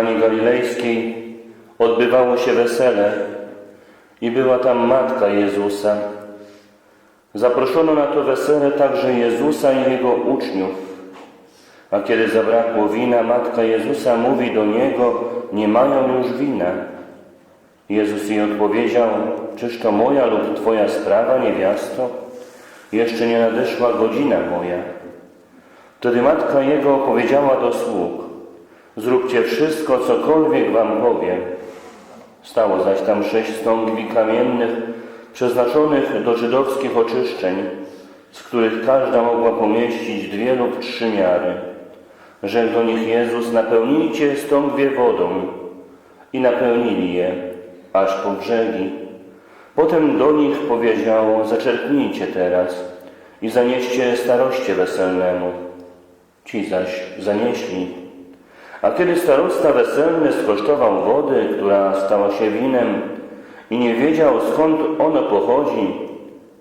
Kanie Galilejskiej odbywało się wesele i była tam matka Jezusa. Zaproszono na to wesele także Jezusa i Jego uczniów. A kiedy zabrakło wina, matka Jezusa mówi do Niego, nie mają już wina. Jezus jej odpowiedział, czyż to moja lub Twoja sprawa, niewiasto? Jeszcze nie nadeszła godzina moja. Wtedy matka Jego powiedziała do sług, zróbcie wszystko, cokolwiek wam powiem. Stało zaś tam sześć stągwi kamiennych, przeznaczonych do żydowskich oczyszczeń, z których każda mogła pomieścić dwie lub trzy miary. Rzekł do nich Jezus, napełnijcie stągwie wodą. I napełnili je, aż po brzegi. Potem do nich powiedział, zaczerpnijcie teraz i zanieście staroście weselnemu. Ci zaś zanieśli. A kiedy starosta weselny skosztował wody, która stała się winem i nie wiedział skąd ono pochodzi,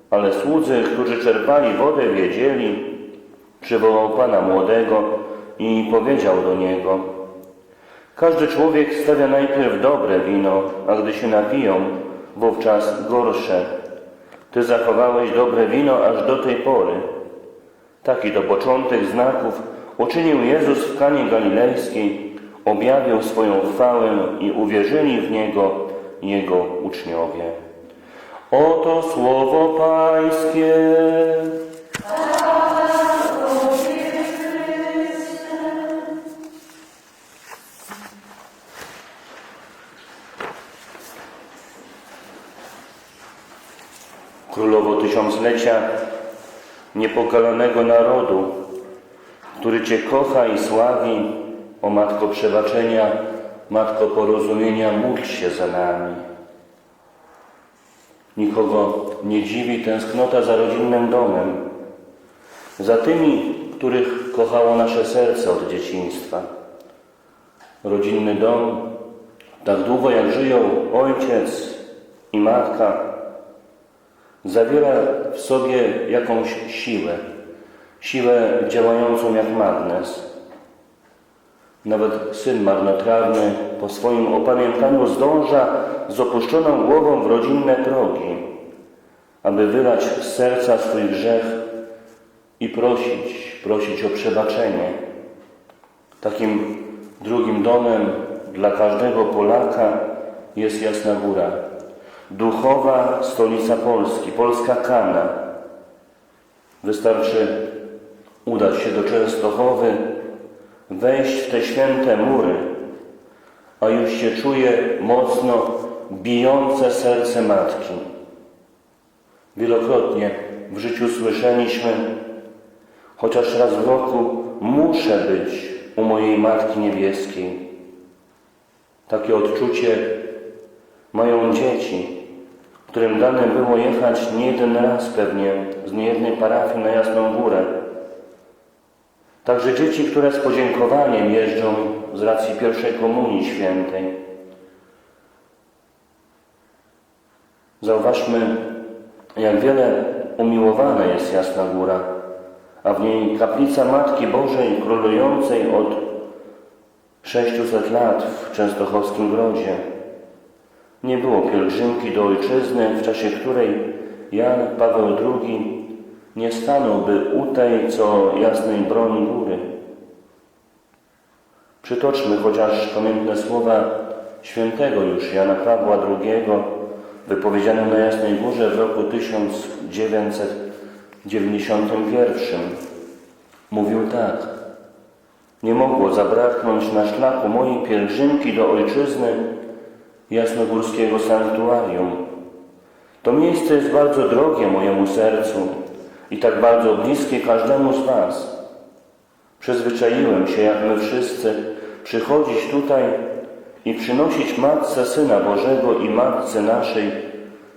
ale słudzy, którzy czerpali wodę, wiedzieli, przywołał pana młodego i powiedział do niego: Każdy człowiek stawia najpierw dobre wino, a gdy się napiją, wówczas gorsze. Ty zachowałeś dobre wino aż do tej pory. Taki to początek znaków uczynił Jezus w Kanie Galilejskiej, objawił swoją chwałę i uwierzyli w Niego Jego uczniowie. Oto słowo Pańskie. Królowo tysiąclecia, niepokalanego narodu, który Cię kocha i sławi, o Matko przebaczenia, Matko porozumienia, módl się za nami. Nikogo nie dziwi tęsknota za rodzinnym domem, za tymi, których kochało nasze serce od dzieciństwa. Rodzinny dom, tak długo jak żyją ojciec i matka, zawiera w sobie jakąś siłę, siłę działającą jak magnes. Nawet syn marnotrawny po swoim opamiętaniu zdąża z opuszczoną głową w rodzinne progi, aby wylać z serca swój grzech i prosić, prosić o przebaczenie. Takim drugim domem dla każdego Polaka jest Jasna Góra, duchowa stolica Polski, polska Kana. Wystarczy udać się do Częstochowy, wejść w te święte mury, a już się czuje mocno bijące serce matki. Wielokrotnie w życiu słyszeliśmy, chociaż raz w roku muszę być u mojej Matki Niebieskiej. Takie odczucie mają dzieci, którym dane było jechać nie jeden raz pewnie z niejednej parafii na Jasną Górę. Także dzieci, które z podziękowaniem jeżdżą z racji pierwszej komunii świętej. Zauważmy, jak wiele umiłowana jest Jasna Góra, a w niej kaplica Matki Bożej królującej od 600 lat w Częstochowskim Grodzie. Nie było pielgrzymki do ojczyzny, w czasie której Jan Paweł II nie stanąłby u tej, co jasnej broni góry. Przytoczmy chociaż pamiętne słowa świętego już Jana Pawła II, wypowiedziane na Jasnej Górze w roku 1991. Mówił tak. Nie mogło zabraknąć na szlaku mojej pielgrzymki do ojczyzny jasnogórskiego sanktuarium. To miejsce jest bardzo drogie mojemu sercu i tak bardzo bliskie każdemu z Was. Przyzwyczaiłem się, jak my wszyscy, przychodzić tutaj i przynosić Matce Syna Bożego i Matce naszej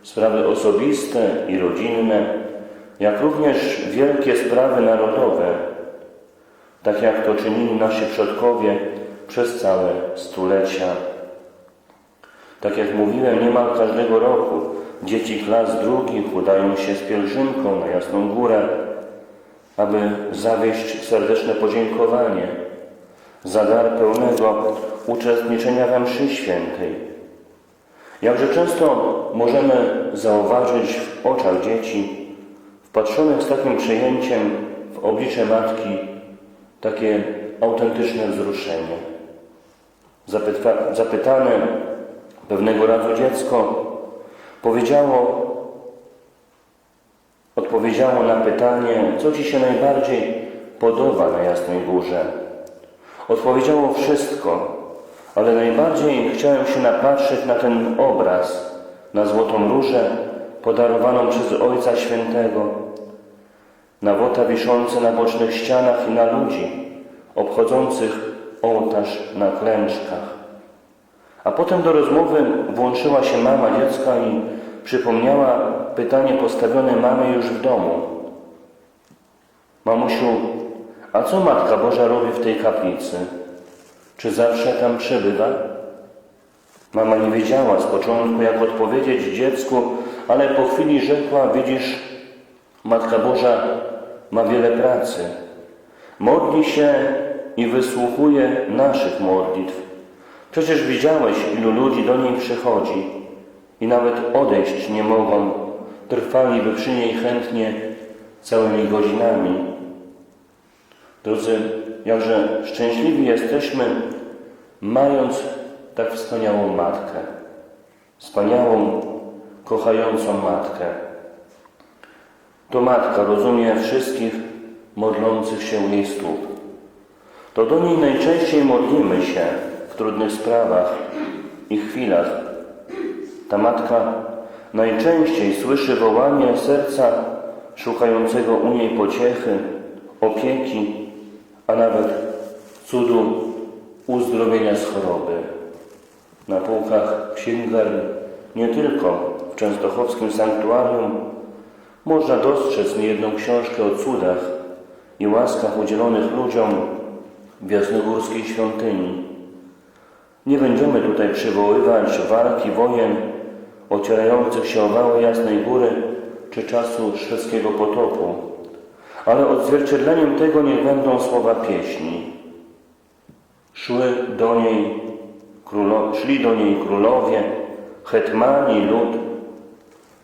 sprawy osobiste i rodzinne, jak również wielkie sprawy narodowe, tak jak to czynili nasi przodkowie przez całe stulecia. Tak jak mówiłem, niemal każdego roku dzieci klas drugich udają się z pielgrzymką na Jasną Górę, aby zawieść serdeczne podziękowanie za dar pełnego uczestniczenia we mszy świętej. Jakże często możemy zauważyć w oczach dzieci, wpatrzonych z takim przyjęciem w oblicze Matki, takie autentyczne wzruszenie. Zapyta, zapytane pewnego razu dziecko powiedziało, odpowiedziało na pytanie, co Ci się najbardziej podoba na Jasnej Górze. Odpowiedziało wszystko, ale najbardziej chciałem się napatrzeć na ten obraz, na złotą różę podarowaną przez Ojca Świętego, na wota wiszące na bocznych ścianach i na ludzi obchodzących ołtarz na klęczkach. A potem do rozmowy włączyła się mama dziecka i przypomniała pytanie postawione mamy już w domu. Mamusiu, a co Matka Boża robi w tej kaplicy? Czy zawsze tam przebywa? Mama nie wiedziała z początku, jak odpowiedzieć dziecku, ale po chwili rzekła, widzisz, Matka Boża ma wiele pracy. Modli się i wysłuchuje naszych modlitw. Przecież widziałeś, ilu ludzi do niej przychodzi i nawet odejść nie mogą. Trwaliby przy niej chętnie całymi godzinami. Drodzy, jakże szczęśliwi jesteśmy, mając tak wspaniałą matkę, wspaniałą, kochającą matkę. To matka rozumie wszystkich modlących się u jej stóp. To do niej najczęściej modlimy się w trudnych sprawach i chwilach. Ta matka najczęściej słyszy wołanie serca szukającego u niej pociechy, opieki, a nawet cudu uzdrowienia z choroby. Na półkach księgarni, nie tylko w częstochowskim sanktuarium, można dostrzec niejedną książkę o cudach i łaskach udzielonych ludziom w jasnogórskiej świątyni. Nie będziemy tutaj przywoływać walki, wojen ocierających się o wały Jasnej Góry czy czasu szwedzkiego potopu, ale odzwierciedleniem tego niech będą słowa pieśni. Szły do niej królo, szli do niej królowie, hetmani, lud,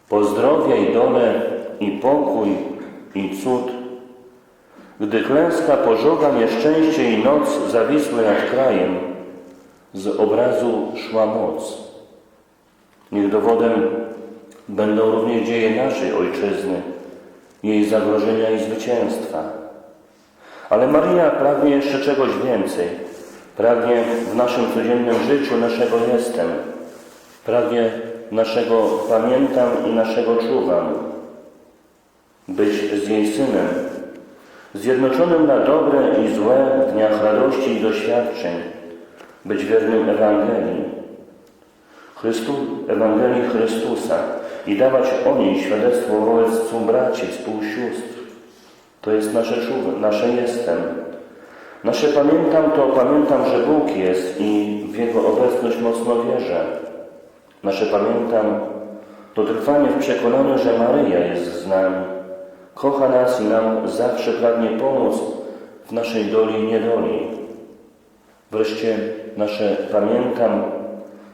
pozdrowiaj dole i pokój i cud. Gdy klęska, pożoga, nieszczęście i noc zawisły nad krajem, z obrazu szła moc. Niech dowodem będą również dzieje naszej ojczyzny, jej zagrożenia i zwycięstwa. Ale Maryja pragnie jeszcze czegoś więcej. Pragnie w naszym codziennym życiu naszego jestem. Pragnie naszego pamiętam i naszego czuwam. Być z jej synem, zjednoczonym na dobre i złe w dniach radości i doświadczeń, być wiernym Ewangelii, Chrystu, Ewangelii Chrystusa i dawać o niej świadectwo wobec współbraci, współsióstr. To jest nasze czuwa, nasze jestem. Nasze pamiętam to pamiętam, że Bóg jest i w Jego obecność mocno wierzę. Nasze pamiętam to trwanie w przekonaniu, że Maryja jest z nami, kocha nas i nam zawsze pragnie pomóc w naszej doli i niedoli. Wreszcie nasze pamiętam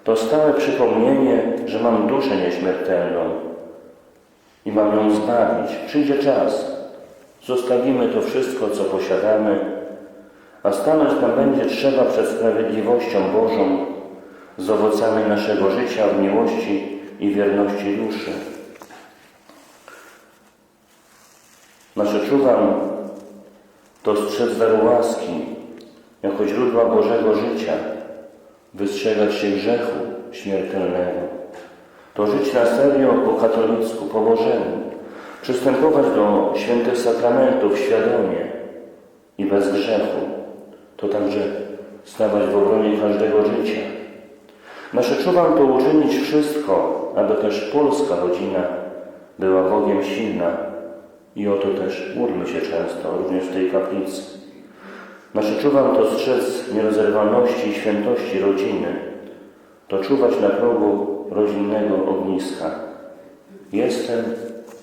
to stałe przypomnienie, że mam duszę nieśmiertelną i mam ją zbawić. Przyjdzie czas, zostawimy to wszystko, co posiadamy, a stanąć nam będzie trzeba przed sprawiedliwością Bożą z owocami naszego życia w miłości i wierności duszy. Nasze czuwam to strzec daru łaski, jako źródła Bożego życia, wystrzegać się grzechu śmiertelnego. To żyć na serio po katolicku, po Bożemu, przystępować do świętych sakramentów świadomie i bez grzechu. To także stawać w obronie każdego życia. Nasze czuwam to uczynić wszystko, aby też polska rodzina była Bogiem silna i o to też módlmy się często, również w tej kaplicy. Nasze czuwam to strzec nierozerwalności i świętości rodziny, to czuwać na progu rodzinnego ogniska. Jestem,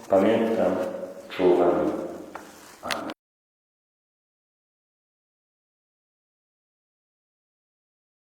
pamiętam, czuwam.